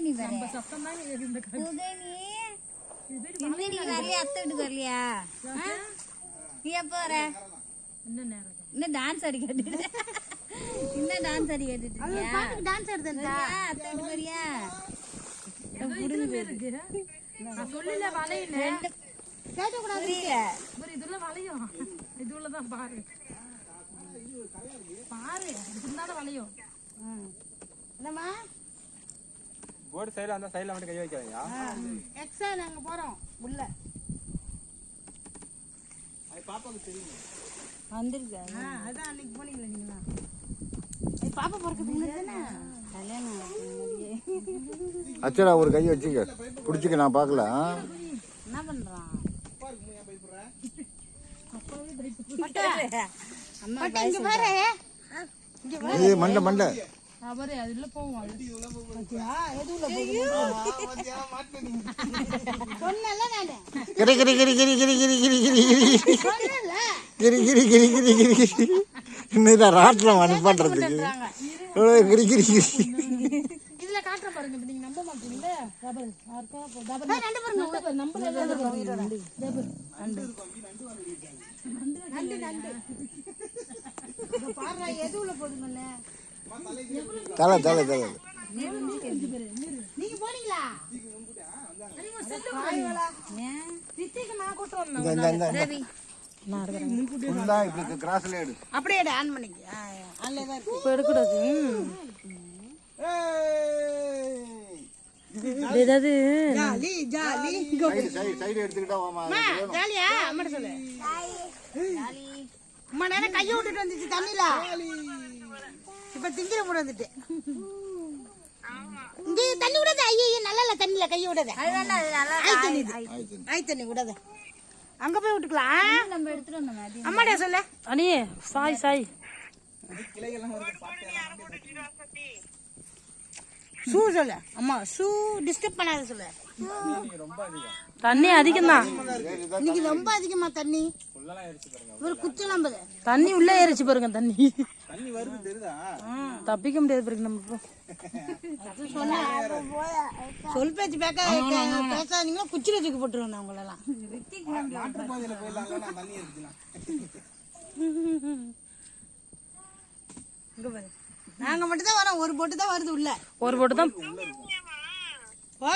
நீ வர இன்னும் நீ வரலையா அத்தை வீட்டுக்கு வரலையா ஆ? நீ எப்போ வர என்ன நேரம் இன்னும் டான்ஸ் ஆடி கேட்டுட்டு இன்னும் டான்ஸ் ஆடி கேட்டுட்டு இருக்கியா டான்ஸ் ஆடுதா அத்தை வீட்டுக்கு வரியா இதுல இருக்கு நான் சொல்லல வளையல புரியல ஒரு இதுல வளையும் இது உள்ளதான் பாரு பாரு இதுதான் வளையும் என்னம்மா போர்டு சைடுல அந்த சைடுல மட்டும் கை வைக்காதீங்க. எக்ஸா நாங்க போறோம். உள்ள. வந்திருக்கா அதான் அன்னைக்கு போனீங்களா நீங்களா பாப்பா பிறக்கிறதுக்கு முன்னாடி கல்யாணம். அச்சடா ஒரு கை வச்சுக்க. பிடிச்சிக்க நான் பார்க்கல? என்ன பண்றான்? அம்மா இங்க பாரு. ஏய் மண்டை மண்டை. அவரு அதுல போவோம் கிரி கிரி கிரி கிரி கிரி கிரி கிரி கிரி கிரி சொன்னல கிரி கிரி கிரி கிரி கிரி கிரி இன்னும் ராட்டில் அனுப்பாட்டுறதுக்கு கிரி கிரி கிரி இதுல காட்டுற பாருங்க இப்ப நீங்க நம்ப மாட்டீங்கல்ல டபுள் யாருக்கா டபுள் ரெண்டு பாருங்க நம்பர் நம்பர் பாருடா எது உள்ள போடுங்கன்னு தலை தலை தலை நீங்க தலை தலை தலை. அப்படியே ஆன் பண்ணிக்க. Jolly jolly. சைடு சைடு ஜாலியா? அம்மா சொல்லு கையை விட்டுட்டு வந்துச்சு தண்ணில இப்ப திங்கிற மூட வந்துட்டு. இங்க தண்ணி விடாத ஐயோ நல்லா இல்ல தண்ணில கையை விடாத. ஆய் தண்ணி இது. ஆய் தண்ணி. விடாத. அங்க போய் விட்டுக்கலாம். நம்ம எடுத்துட்டு வந்தோம் அம்மாடா சொல்லு. அனியே சாய் சாய். ஷூ சொல்லு. அம்மா ஷூ டிஸ்டர்ப் பண்ணாத சொல்லு. தண்ணி அதிகம் தான் இன்னைக்கு ரொம்ப அதிகமா தண்ணி. ஒரு குச்சலாம் தண்ணி உள்ள ஏறிச்சு பாருங்க தண்ணி. தண்ணி வருது தெரியுதா? தப்பிக்க முடியாது பாருங்க நம்ம. சொல் பேச்சு பேக்க பேசாதீங்கன்னா குச்சில தூக்கி போட்டுருவேன் நான் உங்களெல்லாம். நாங்க மட்டும் தான் வரோம். ஒரு போட்டு தான் வருது உள்ள. ஒரு போட்டு தான் ஓ.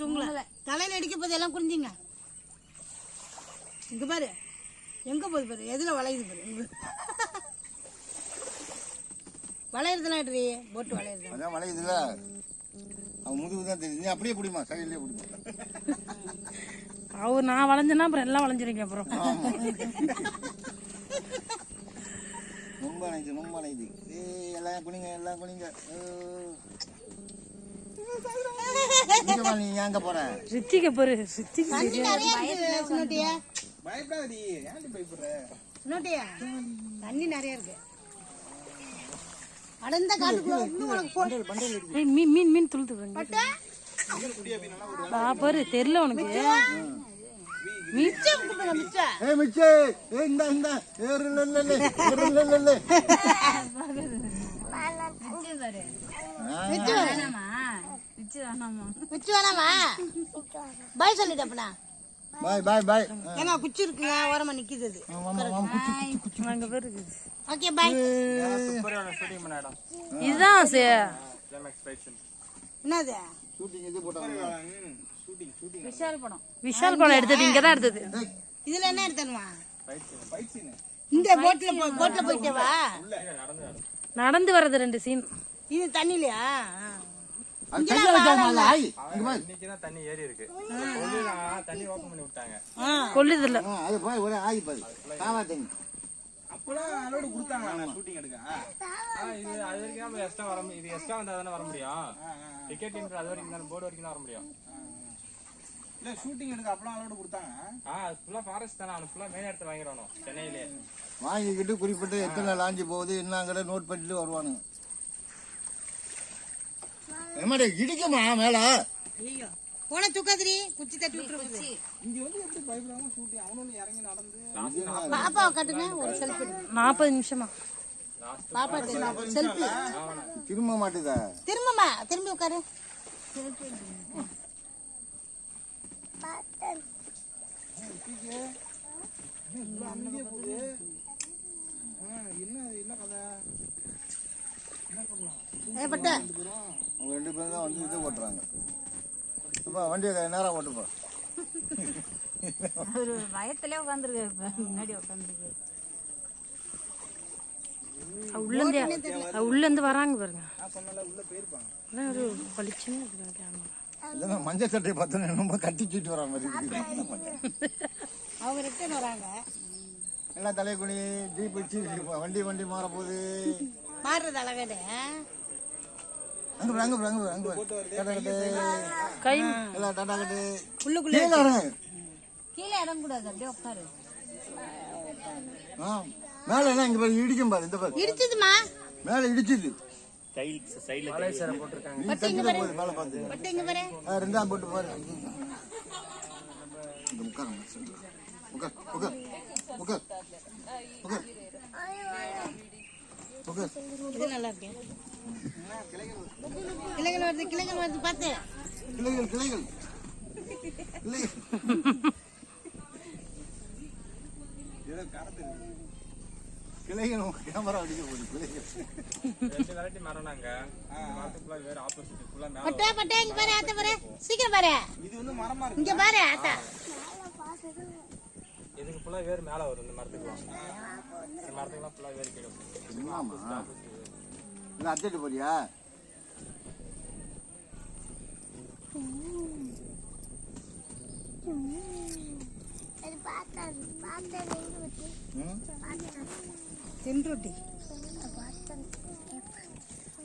தூங்கல. தலையில அடிக்க போது எல்லாம் குறிஞ்சிங்க இங்க பாரு. எங்க போகுது பாரு? எதுல வளையுது பாரு. வளையறதுலாம் எடுறி போட்டு வளையறது. அதான் வளையுதுல. அவன் முதுகு தான் தெரியுது. நீ அப்படியே பிடிமா சைட்லயே பிடிமா அவர் நான் வளைஞ்சேன்னா அப்புறம் எல்லாம் வளைஞ்சிருக்கேன் அப்புறம். ரொம்ப அணைது ரொம்ப அணைது ஏய் எல்லாம் குனிங்க எல்லாம் குனிங்க. நீ எங்க போற? ரித்திக்க பாரு ரித்திக்கு ஏன்டி பயப்படுற? தண்ணி நிறைய இருக்கு. அடர்ந்த காட்டுக்குள்ள இன்னும் உனக்கு மீன் மீன் மீன் துளுத்து பட்டா? ஆ பாரு தெரியல உனக்கு. மிச்சம்? கூப்பிடுங்க மிச்சம் ஏய் மிச்சே ஏய் இந்த இந்த. ஏறு இல்ல இல்ல இல்ல. ஏறு இல்ல இல்ல இல்ல. குச்சி வேணாமா? பாய் சொல்லிட்டு அப்பனா. பாய் பாய் பாய் ஏங்க குச்சி இருக்குங்க ஓரமா நிக்குது அது. அங்க பாரு இருக்குது. ஓகே பாய் சூப்பரான ஷூட்டிங் பண்ண இடம் இதுதான் சே கிளைமேக்ஸ் ஃபைட் என்னது? ஷூட்டிங் இது போட்டாங்க. ஷூட்டிங் ஷூட்டிங் விஷால் படம். விஷால் படம் எடுத்தது இங்க தான் எடுத்தது. இதுல என்ன எடுத்தனுமா ஃபைட் ஃபைட் சீன் இந்த போட்ல போ போட்ல போயிட்டே வா. நடந்து வர்றது ரெண்டு சீன் இது தண்ணிலையா? தண்ணி ஏறி இருக்கு. தண்ணி ஓப்பன் பண்ணி விட்டாங்க. கொல்லுது இல்ல ஆ, அது ஒரே ஆய் பாரு. காவா தண்ணி. அப்பலாம் அலோடு கொடுத்தாங்க. ஷூட்டிங் எடுக்க. இது அது வரைக்கும் நம்ம எக்ஸ்ட்ரா வர இது எக்ஸ்ட்ரா வந்தா தானே வர முடியும்? டிக்கெட் அது வரைக்கும் தான் போர்டு வரைக்கும் தான் வர முடியும்? இல்ல ஷூட்டிங் எடுக்க அப்பலாம் அலோடு கொடுத்தாங்க. ஆ ஃபுல்லா ஃபாரஸ்ட் தானே அவனுக்கு ஃபுல்லா மெயின் இடத்துல வாங்கிடணும் சென்னையிலே. வாங்கிக்கிட்டு குறிப்பிட்டு எத்தனை லாஞ்சு போகுது என்னங்கிற நோட் பண்ணிட்டு வருவானுங்க. ஏமாடே இடிக்குமா மேல? ஐயோ. போன தூக்காதிரி குச்சி தட்டி விட்டுருக்குது. இங்க வந்து எப்படி பயப்படாம ஷூட்டிங் அவனும் இறங்கி நடந்து பாப்பாவை கட்டுங்க ஒரு செல்ஃபி நாற்பது நிமிஷமா. பாப்பா செல்ஃபி திரும்ப மாட்டுதா? திரும்பமா திரும்பி உட்காரு. என்ன என்ன கதை? அவங்க ரெண்டு பேரும் தான் வந்து இது ஓட்டுறாங்க. அப்பா வண்டியை நேராக ஓட்டுப்பா ஒரு பயத்திலே உட்காந்துருக்காரு இப்ப முன்னாடி உட்காந்துருக்கு உள்ளேருந்து உள்ளேருந்து வராங்க பாருங்க. ஒரு பளிச்சுன்னு கேமரா? மஞ்சள் சட்டையை பார்த்தோன்னே ரொம்ப கட்டி சீட்டு வர மாதிரி அவங்க ரிட்டர்ன் வராங்க. எல்லாம் தலைக்குனி? ஜீப் வச்சு வண்டி வண்டி மாற போகுது மாறுறது அழகாடு அங்க பாரு, அங்க பாரு, அங்க பாரு, அங்க பாரு. டாடா கட்டு. கை. எல்லாம் டாடா கட்டு. உள்ளுக்குள்ள கீழே இறங்கு. கீழே இறங்கக்கூடாது அப்படியே உட்காரு. ஆ மேல என்ன இங்க பாரு இடிக்கும் பாரு இந்த பாரு. இடிச்சதுமா? மேல இடிச்சுது. மலேசியால போட்டிருக்காங்க நீ தண்ணியில போகுது மேல பார்த்து பட்டு இங்க பாரு. ஆ, ரெண்டாம் போட்டு பாரு. இந்த உட்காருங்க உட்கார் உட்கார் உட்கார் உட்கார் உட்கார். இது நல்லா இருக்கு கிளைகள் வருது கிளைகள் வருது பார்த்து கிளைகள் கிளைகள். கிளைகள். கேமரா அடிக்க போகுது கிளைகள். ரெண்டு வெரைட்டி வேற ஆப்போசிட் ஃபுல்லா மேல பட்டா பட்டா இங்க பாரு ஆத்த பாரு. சீக்கிரம் பாரு. இது வந்து மரமா இருக்கு? இங்க பாரு ஆத்தா. இதுக்கு ஃபுல்லா வேர் மேல வரும் இந்த மரத்துக்குலாம் இந்த மரத்துக்குலாம் ஃபுல்லா வேர் கீழே வரும். என்னம்மா? இல்லை அர்ஜென்ட் போறியா? ம்? தின்றுட்டி.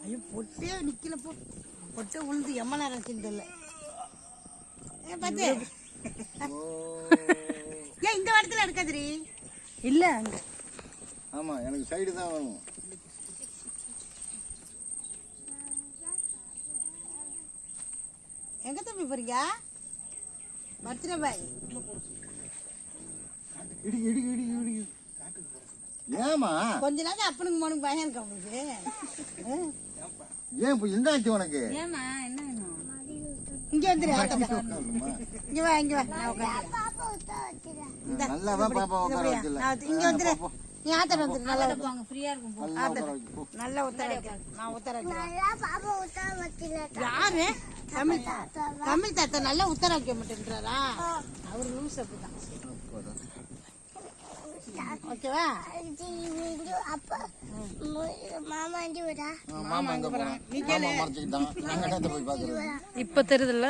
ஐயோ பொட்டே நிக்கல போ. பொட்டை உழுது எம்ம நேரம் ஏன் பார்த்து இந்த இடத்துல எடுக்காதுரி இல்ல. அங்க ஆமா எனக்கு சைடு தான் வேணும். எங்க தம்பி போறீங்க? Birthday boy. இடி இடி இடி இடி. ஏமா கொஞ்ச நாள் அப்பனுக்கு மனுக்கு பயம் இருக்கா ஆ? ஏன் இப்போ என்ன ஆச்சு உனக்கு? ஏமா என்ன வேணும்? இங்க வந்துரு. இங்க வா இங்க வா. இங்க வந்துரு. நீ ஆத்தர் வந்துரு. நல்லா. போங்க ஃப்ரீயா இருக்கும். நல்லா உத்தர நான் யாரு? தமிழ் தமிழ் தாத்தா நல்லா உத்தர வைக்க மாட்டேன்றாரா? அவர் லூஸ் அப்படிதான். ஓகேவா? பாக்குறது இப்ப தெரியுதுல்ல?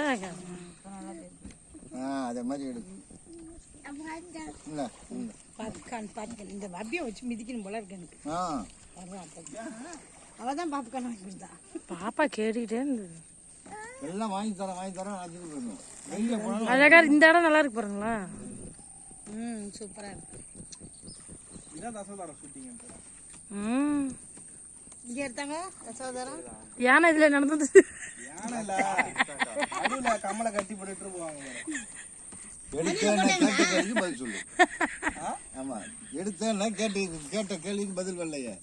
ஆ அதே மாதிரி எடு இல்ல இல்ல. Popcorn popcorn. இந்த வப்பியை வச்சு மிதிக்கணும் போல இருக்கு எனக்கு. ஆ. அவ தான் பாப்கார்ன் வாங்கி கொடுத்தா. பாப்பா கேட்டுக்கிட்டே இருந்தது. எல்லாம் வாங்கி தரேன் வாங்கி தரேன். அழகா இந்த இடம் நல்லா இருக்கு பாருங்களா? ம் சூப்பரா இருக்கு. ம். இங்க எடுத்தாங்க ரசோதரம் யானை இதுல நடந்தது? யானை இல்ல கம்மலை கட்டி போட்டுட்டு போவாங்க எடுத்தேன்னா கேட்ட கேள்விக்கு பதில் சொல்லு. ஆமா. எடுத்தேன்னா கேட்டு கேட்ட கேள்விக்கு பதில் வரலையே.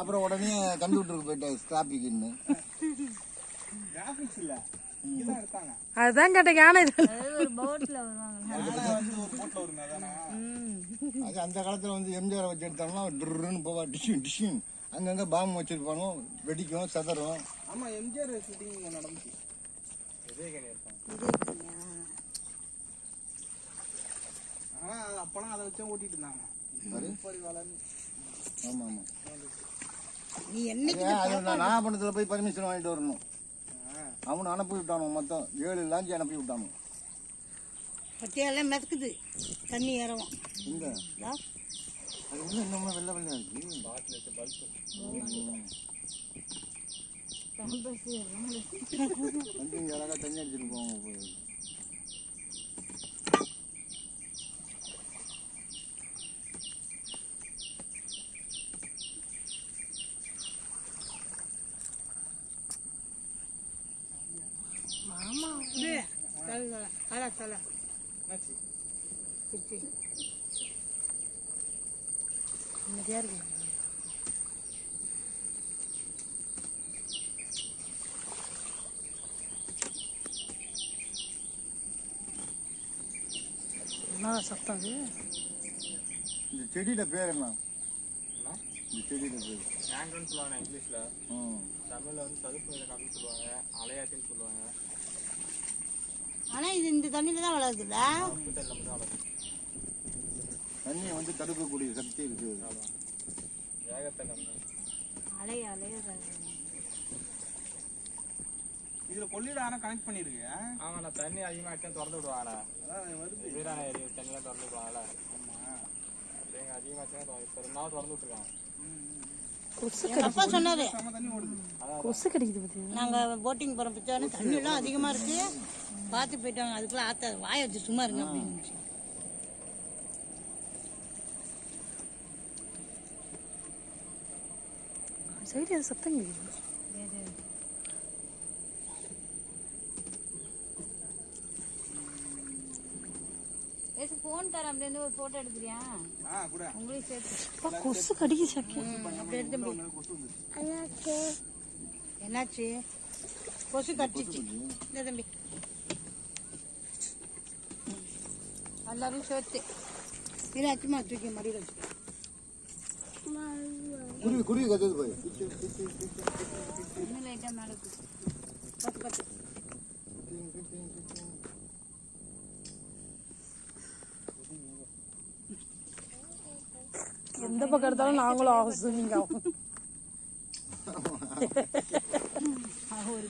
அப்புறம் உடனே கம்ப்யூட்டருக்கு போயிட்டேன் ஸ்கிராப்பிக்குன்னு அதுதான் யானை அது அந்த காலத்துல வந்து எம்ஜிஆர் வச்சு எடுத்தோம்னா ட்ருன்னு போவா டிஷின் டிஷின். அங்கங்க பாம்பு வச்சிருப்பானோ வெடிக்கும் சதறும். ஆமா எம்ஜிஆர் நடந்துச்சு. ஆனா அது அப்பெல்லாம் அதை வச்சே ஓட்டிட்டு இருந்தாங்க. ஆமா ஆமா. நீ என்னைக்கு அது நான் நாகப்பட்டினத்துல போய் பர்மிஷன் வாங்கிட்டு வரணும். அவனை அனுப்பி விட்டானு மொத்தம். ஏழு லாஞ்சி அனுப்பி விட்டானு பட்டியெல்லாம் மிதக்குது. தண்ணி ஏறவும். இதா. அது உள்ள இன்னும் வெள்ளை வெள்ளையா இருக்கு? வந்து அழகா தண்ணி அடிச்சிட்டு போவாங்க போய் இது, தலை, தலை, தலை, தலை. என்னாச்சு குச்சி. நிம்மதியா இருக்கு என்ன சத்தம் அது. இந்த செடியோட பேர் என்ன? இந்த செடியோட பேர். மேங்கன்னு சொல்லுவாங்க இங்கிலீஷ்ல. தமிழ்ல வந்து சதுப்பு நில காட்டுன்னு சொல்லுவாங்க அலையாத்தின்னு சொல்லுவாங்க. ஆனா இது இந்த தண்ணியில தான் வளருதுல்ல? தண்ணியை வந்து தடுக்கக்கூடிய சக்தி இருக்குது. வேகத்தை கம்மி. அலைய அலைய. இதுல கொள்ளிட ஆனா கனெக்ட் பண்ணிருக்கு ஆமா நான் தண்ணி அதிகமாகிட்டே திறந்து விடுவாங்களே வருது. வீரான ஏரி தண்ணியெல்லாம் திறந்து இப்போ ரெண்டு நாள் திறந்து விட்டுருக்காங்க. அப்பா சொன்னாரு. கொசு கடிக்குது பத்தியா? நாங்க போட்டிங் போற பிச்சானு தண்ணி எல்லாம் அதிகமா இருக்கு. பார்த்து போயிட்டாங்க அதுக்குள்ள ஆத்த வாய வச்சு சும்மா இருங்க அப்படின்னு சைடு சத்தம் ஏசு ஃபோன் தரேன். அப்படி இருந்து ஒரு போட்டோ எடுக்கிறியா? ஆ கூட. சேர்த்து. கொசு கடிக்கு சக்கி அப்படி எடுத்து தம்பி என்னாச்சு? கொசு கடிச்சிச்சு. இந்த தம்பி. எல்லாரும் சேர்த்து. இது அச்சுமா தூக்கி மடியில் வச்சு. குருவி குருவி கத்துது போய் இன்னும் லைட்டாக. பத்து பத்து. நமக்கு எடுத்தாலும் நாங்களும் ஆகும் நீங்க ஆகும் ஒரு